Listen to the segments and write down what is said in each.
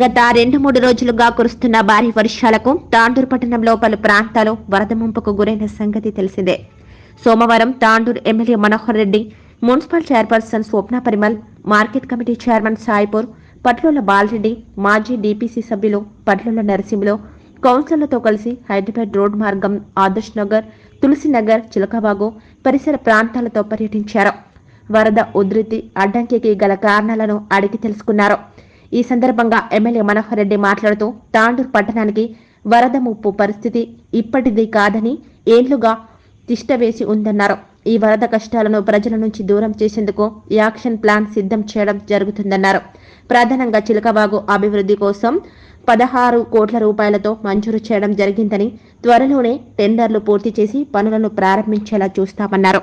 గత రెండు మూడు రోజులుగా కురుస్తున్న భారీ వర్షాలకు తాండూరు పట్టణంలో పలు ప్రాంతాలు వరద ముంపుకు గురైన సంగతి తెలిసిందే. సోమవారం Tandur MLA Manohar Reddy municipal chairperson Swapna Parimal market committee chairman Saipur Patlola Balareddy మాజీ డీపీసీ సభ్యులు పట్లోల నరసింహులు కౌన్సిలర్లతో కలిసి హైదరాబాద్ రోడ్ మార్గం ఆదర్శ్ నగర్ తులసినగర్ చిలకబాగు పరిసర ప్రాంతాలతో పర్యటించారు. వరద ఉధృతి అడ్డంకికి గల కారణాలను అడిగి తెలుసుకున్నారు. ఈ సందర్భంగా ఎమ్మెల్యే మనోహర్ రెడ్డి మాట్లాడుతూ తాండూరు పట్టణానికి వరద ముప్పు పరిస్థితి ఇప్పటిది కాదని ఏళ్ళుగా తిష్టవేసి ఉందన్నారు. ఈ వరద కష్టాలను ప్రజల నుంచి దూరం చేసేందుకు యాక్షన్ ప్లాన్ సిద్ధం చేయడం జరుగుతుందన్నారు. ప్రధానంగా చిలకబాగు అభివృద్ధి కోసం పదహారు కోట్ల రూపాయలతో మంజూరు చేయడం జరిగిందని త్వరలోనే టెండర్లు పూర్తి చేసి పనులను ప్రారంభించేలా చూస్తామన్నారు.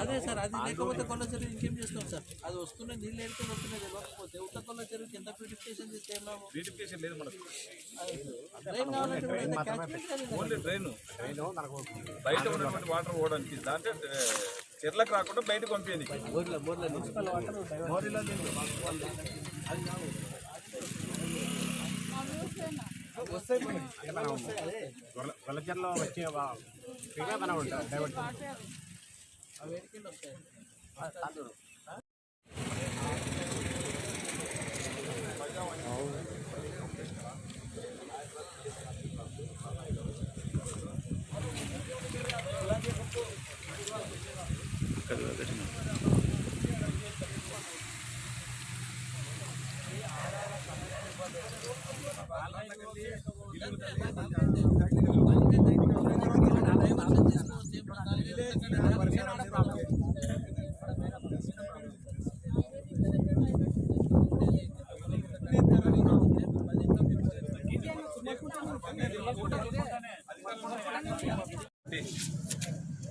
అదే సార్ అది లేకపోతే కొల్ల చెరువు ఇంకేం చేస్తాం సార్? అది వస్తున్న నీళ్ళు ఎడుకొని వస్తున్నాయి తెలియకపోతే ఉత్త కొల్ల చెరువుకి ఎంత ప్యూరిఫికేషన్ చేస్తే? బ్యూటిఫికేషన్ లేదు మనకు. డ్రైన్ కావాలంటే. ఓన్లీ డ్రైన్ బయట ఉన్నటువంటి వాటర్ పోవడానికి. దాంట్లో చెర్లకు రాకుండా బయటకు పంపించండి గొల్లచర్లో వచ్చే ఫ్రీగా మనం డైవర్ట్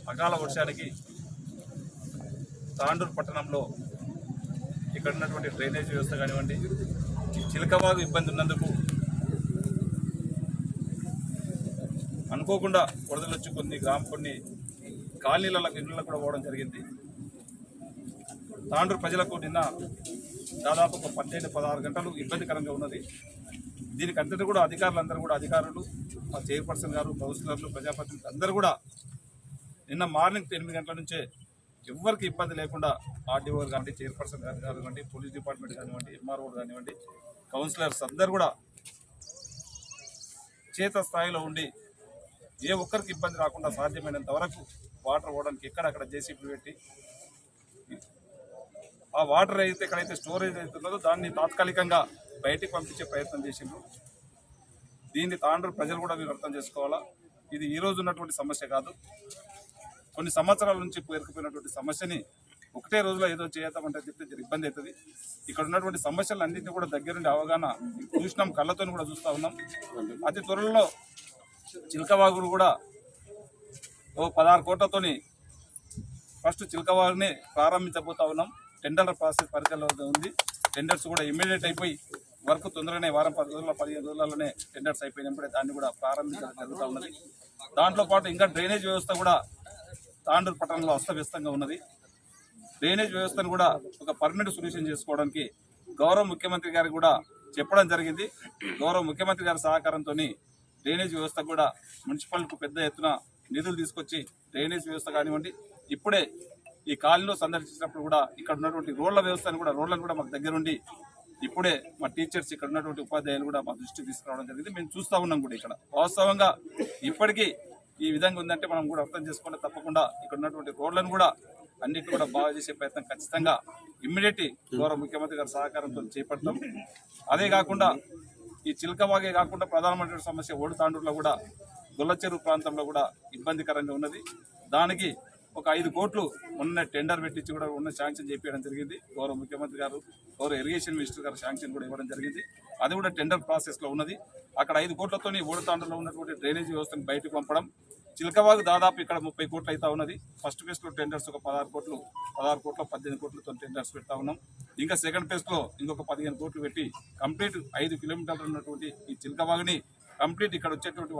అకాల వర్షానికి తాండూరు పట్టణంలో ఇక్కడ ఉన్నటువంటి డ్రైనేజ్ వ్యవస్థ కానివ్వండి చిలకవాగు ఇబ్బంది ఉన్నందుకు అనుకోకుండా వరదలు వచ్చి కొన్ని గ్రామ కొన్ని కాలనీలకు ఇళ్ళకు కూడా పోవడం జరిగింది. తాండ్రు ప్రజలకు నిన్న దాదాపు ఒక పన్నెండు పదహారు గంటలు ఇబ్బందికరంగా ఉన్నది. దీనికి అంతటి కూడా అధికారులందరూ కూడా అధికారులు మా చైర్పర్సన్ గారు కౌన్సిలర్లు ప్రజాప్రతినిధులు అందరూ కూడా నిన్న మార్నింగ్ ఎనిమిది గంటల నుంచే ఎవరికి ఇబ్బంది లేకుండా ఆర్డీఓ కానివ్వండి చైర్పర్సన్ గారు కానివ్వండి పోలీస్ డిపార్ట్మెంట్ కానివ్వండి ఎంఆర్ఓ కానివ్వండి కౌన్సిలర్స్ అందరు కూడా చేత స్థాయిలో ఉండి ఏ ఒక్కరికి ఇబ్బంది రాకుండా సాధ్యమైనంత వరకు వాటర్ పోవడానికి ఎక్కడక్కడ జేసీపీ పెట్టి ఆ వాటర్ అయితే ఎక్కడైతే స్టోరేజ్ అవుతున్నదో దాన్ని తాత్కాలికంగా బయటికి పంపించే ప్రయత్నం చేసిండ్రు. దీన్ని తాండ్రు ప్రజలు కూడా మీరు అర్థం చేసుకోవాలా? ఇది ఈరోజు ఉన్నటువంటి సమస్య కాదు. కొన్ని సంవత్సరాల నుంచి పేరుకుపోయినటువంటి సమస్యని ఒకటే రోజులో ఏదో చేద్దామంటే చెప్తే ఇబ్బంది అవుతుంది. ఇక్కడ ఉన్నటువంటి సమస్యలు అన్నింటినీ కూడా దగ్గరుండి అవగాహన చూసినాం కళ్ళతో కూడా చూస్తూ ఉన్నాం. అతి త్వరలో చిలకవాగులు కూడా ఓ పదహారు కోట్లతోని ఫస్ట్ చిలకవాగుని ప్రారంభించబోతా ఉన్నాం. టెండర్ ప్రాసెస్ పరిధిలో ఉంది. టెండర్స్ కూడా ఇమ్మీడియట్ అయిపోయి వర్క్ తొందరగానే వారం పది రోజుల పదిహేను రోజులలోనే టెండర్స్ అయిపోయినప్పుడే దాన్ని కూడా ప్రారంభించడం జరుగుతూ ఉన్నది. దాంట్లో పాటు ఇంకా డ్రైనేజ్ వ్యవస్థ కూడా తాండూరు పట్టణంలో అస్తవ్యస్తంగా ఉన్నది. డ్రైనేజ్ వ్యవస్థను కూడా ఒక పర్మనెంట్ సొల్యూషన్ చేసుకోవడానికి గౌరవ ముఖ్యమంత్రి గారికి కూడా చెప్పడం జరిగింది. గౌరవ ముఖ్యమంత్రి గారి సహకారంతో డ్రైనేజ్ వ్యవస్థ కూడా మున్సిపల్కు పెద్ద ఎత్తున నిధులు తీసుకొచ్చి డ్రైనేజ్ వ్యవస్థ కానివ్వండి ఇప్పుడే ఈ కాలనీలో సందర్శించినప్పుడు కూడా ఇక్కడ ఉన్నటువంటి రోడ్ల వ్యవస్థను కూడా రోడ్లను కూడా మాకు దగ్గరుండి ఇప్పుడే మా టీచర్స్ ఇక్కడ ఉన్నటువంటి ఉపాధ్యాయులు కూడా మా దృష్టికి తీసుకురావడం జరిగింది. మేము చూస్తూ ఉన్నాం కూడా ఇక్కడ. వాస్తవంగా ఇప్పటికీ ఈ విధంగా ఉందంటే మనం కూడా అర్థం చేసుకుంటే తప్పకుండా ఇక్కడ ఉన్నటువంటి రోడ్లను కూడా అన్నిటి కూడా బాగా చేసే ప్రయత్నం ఖచ్చితంగా ఇమ్మీడియట్ గౌరవ ముఖ్యమంత్రి గారి సహకారంతో చేపడతాం. అదే కాకుండా ఈ చిలకవాగే కాకుండా ప్రధానమైన సమస్య ఓడితాండూరులో కూడా గొల్లచెరువు ప్రాంతంలో కూడా ఇబ్బందికరంగా ఉన్నది. దానికి ఒక ఐదు కోట్లు ఉన్న టెండర్ పెట్టించి కూడా ఉన్న శాంక్షన్ చేపించడం జరిగింది. గౌరవ ముఖ్యమంత్రి గారు గౌరవ ఇరిగేషన్ మినిస్టర్ గారు శాంక్షన్ కూడా ఇవ్వడం జరిగింది. అది కూడా టెండర్ ప్రాసెస్లో ఉన్నది. అక్కడ ఐదు కోట్లతోని ఓడతాండలో ఉన్నటువంటి డ్రైనేజీ వ్యవస్థను బయటకు పంపడం. చిలకవాగు దాదాపు ఇక్కడ ముప్పై కోట్లు అయితే ఉన్నది. ఫస్ట్ ఫేజ్లో టెండర్స్ ఒక పదహారు కోట్లు పదహారు కోట్ల పద్దెనిమిది కోట్లతో టెండర్స్ పెడతా ఉన్నాం. ఇంకా సెకండ్ ఫేజ్లో ఇంకొక పదిహేను కోట్లు పెట్టి కంప్లీట్ ఐదు కిలోమీటర్లు ఉన్నటువంటి ఈ చిలకవాగుని కంప్లీట్ ఇక్కడ వచ్చేటువంటి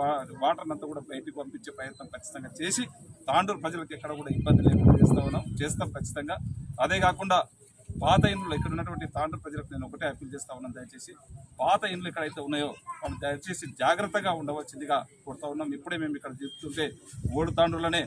వాటర్ అంతా కూడా బయటికి పంపించే ప్రయత్నం ఖచ్చితంగా చేసి తాండూరు ప్రజలకు ఎక్కడ కూడా ఇబ్బంది లేకుండా చేస్తా ఉన్నాం. చేస్తాం ఖచ్చితంగా. అదే కాకుండా పాత ఇండ్లు ఇక్కడ ఉన్నటువంటి తాండూరు ప్రజలకు నేను ఒకటే అప్పీల్ చేస్తా ఉన్నాను దయచేసి. పాత ఇండ్లు ఎక్కడైతే ఉన్నాయో వాళ్ళు దయచేసి జాగ్రత్తగా ఉండవలసిందిగా కొడతా ఉన్నాం. ఇప్పుడే మేము ఇక్కడ చెప్తుంటే ఓడు తాండ్రులనే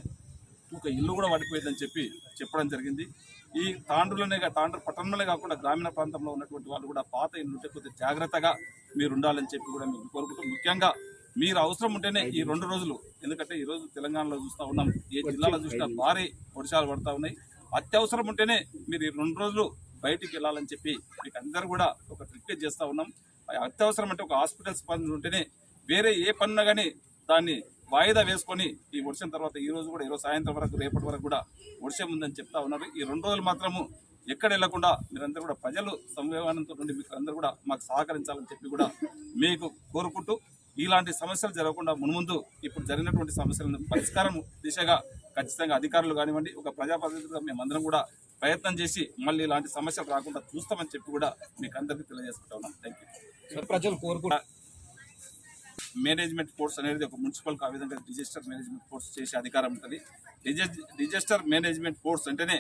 ఒక ఇల్లు కూడా పడిపోయిందని చెప్పి చెప్పడం జరిగింది. ఈ తాండ్రులనే తాండ్రు పట్టణంలోనే కాకుండా గ్రామీణ ప్రాంతంలో ఉన్నటువంటి వాళ్ళు కూడా పాత ఇల్లు ఉంటే కొద్దిగా జాగ్రత్తగా మీరు ఉండాలని చెప్పి కూడా మేము కోరుకుంటూ ముఖ్యంగా మీరు అవసరం ఉంటేనే ఈ రెండు రోజులు ఎందుకంటే ఈ రోజు తెలంగాణలో చూస్తా ఉన్నాం ఏ జిల్లాలో చూసినా భారీ వర్షాలు పడతా ఉన్నాయి. అత్యవసరం ఉంటేనే మీరు ఈ రెండు రోజులు బయటికి వెళ్ళాలని చెప్పి మీకు అందరు కూడా ఒక రిక్వెస్ట్ చేస్తా ఉన్నాం. అత్యవసరం అంటే ఒక హాస్పిటల్స్ పనులు ఉంటేనే వేరే ఏ పనున్నా కానీ దాన్ని వాయిదా వేసుకొని ఈ వర్షం తర్వాత ఈ రోజు కూడా ఈరోజు సాయంత్రం వరకు రేపటి వరకు కూడా వర్షం ఉందని చెప్తా ఉన్నారు. ఈ రెండు రోజులు మాత్రము ఎక్కడ వెళ్ళకుండా మీరందరూ కూడా ప్రజలు సంవేదనంతో నుండి మీకు అందరూ కూడా మాకు సహకరించాలని చెప్పి కూడా మీకు కోరుకుంటూ ఇలాంటి సమస్యలు జరగకుండా మున్ముందు ఇప్పుడు జరిగినటువంటి సమస్యలను పరిష్కారం దిశగా ఖచ్చితంగా అధికారులు కానివ్వండి ఒక ప్రజాప్రతినిధులుగా మేమందరం కూడా ప్రయత్నం చేసి మళ్ళీ ఇలాంటి సమస్యలు రాకుండా చూస్తామని చెప్పి కూడా మీకు అందరికీ తెలియజేసుకుంటా ఉన్నాం. థ్యాంక్ యూ ప్రజలు కోరుకుంటా మేనేజ్మెంట్ కోర్స్ అనేది ఒక మున్సిపల్ ఆ విధంగా రిజిస్టర్ మేనేజ్మెంట్ కోర్స్ చేసే అధికారం ఉంటుంది. రిజిస్టర్ మేనేజ్మెంట్ కోర్స్ అంటేనే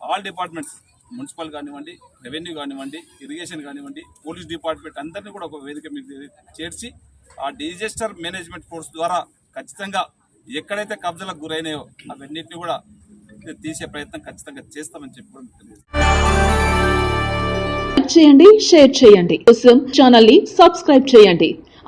ఆల్ డిపార్ట్మెంట్స్ మున్సిపల్ కానివ్వండి రెవెన్యూ కానివ్వండి ఇరిగేషన్ కానివ్వండి పోలీస్ డిపార్ట్మెంట్ అందరినీ కూడా ఒక వేదిక మీద చేర్చి ఆ డిజిస్టర్ మేనేజ్మెంట్ కోర్స్ ద్వారా ఖచ్చితంగా ఎక్కడైతే కబ్జలకు గురైనాయో అవన్నింటినీ కూడా తీసే ప్రయత్నం ఖచ్చితంగా చేస్తామని చెప్పి చేయండి షేర్ చేయండి. కోసం ఛానల్ని సబ్స్క్రైబ్ చేయండి.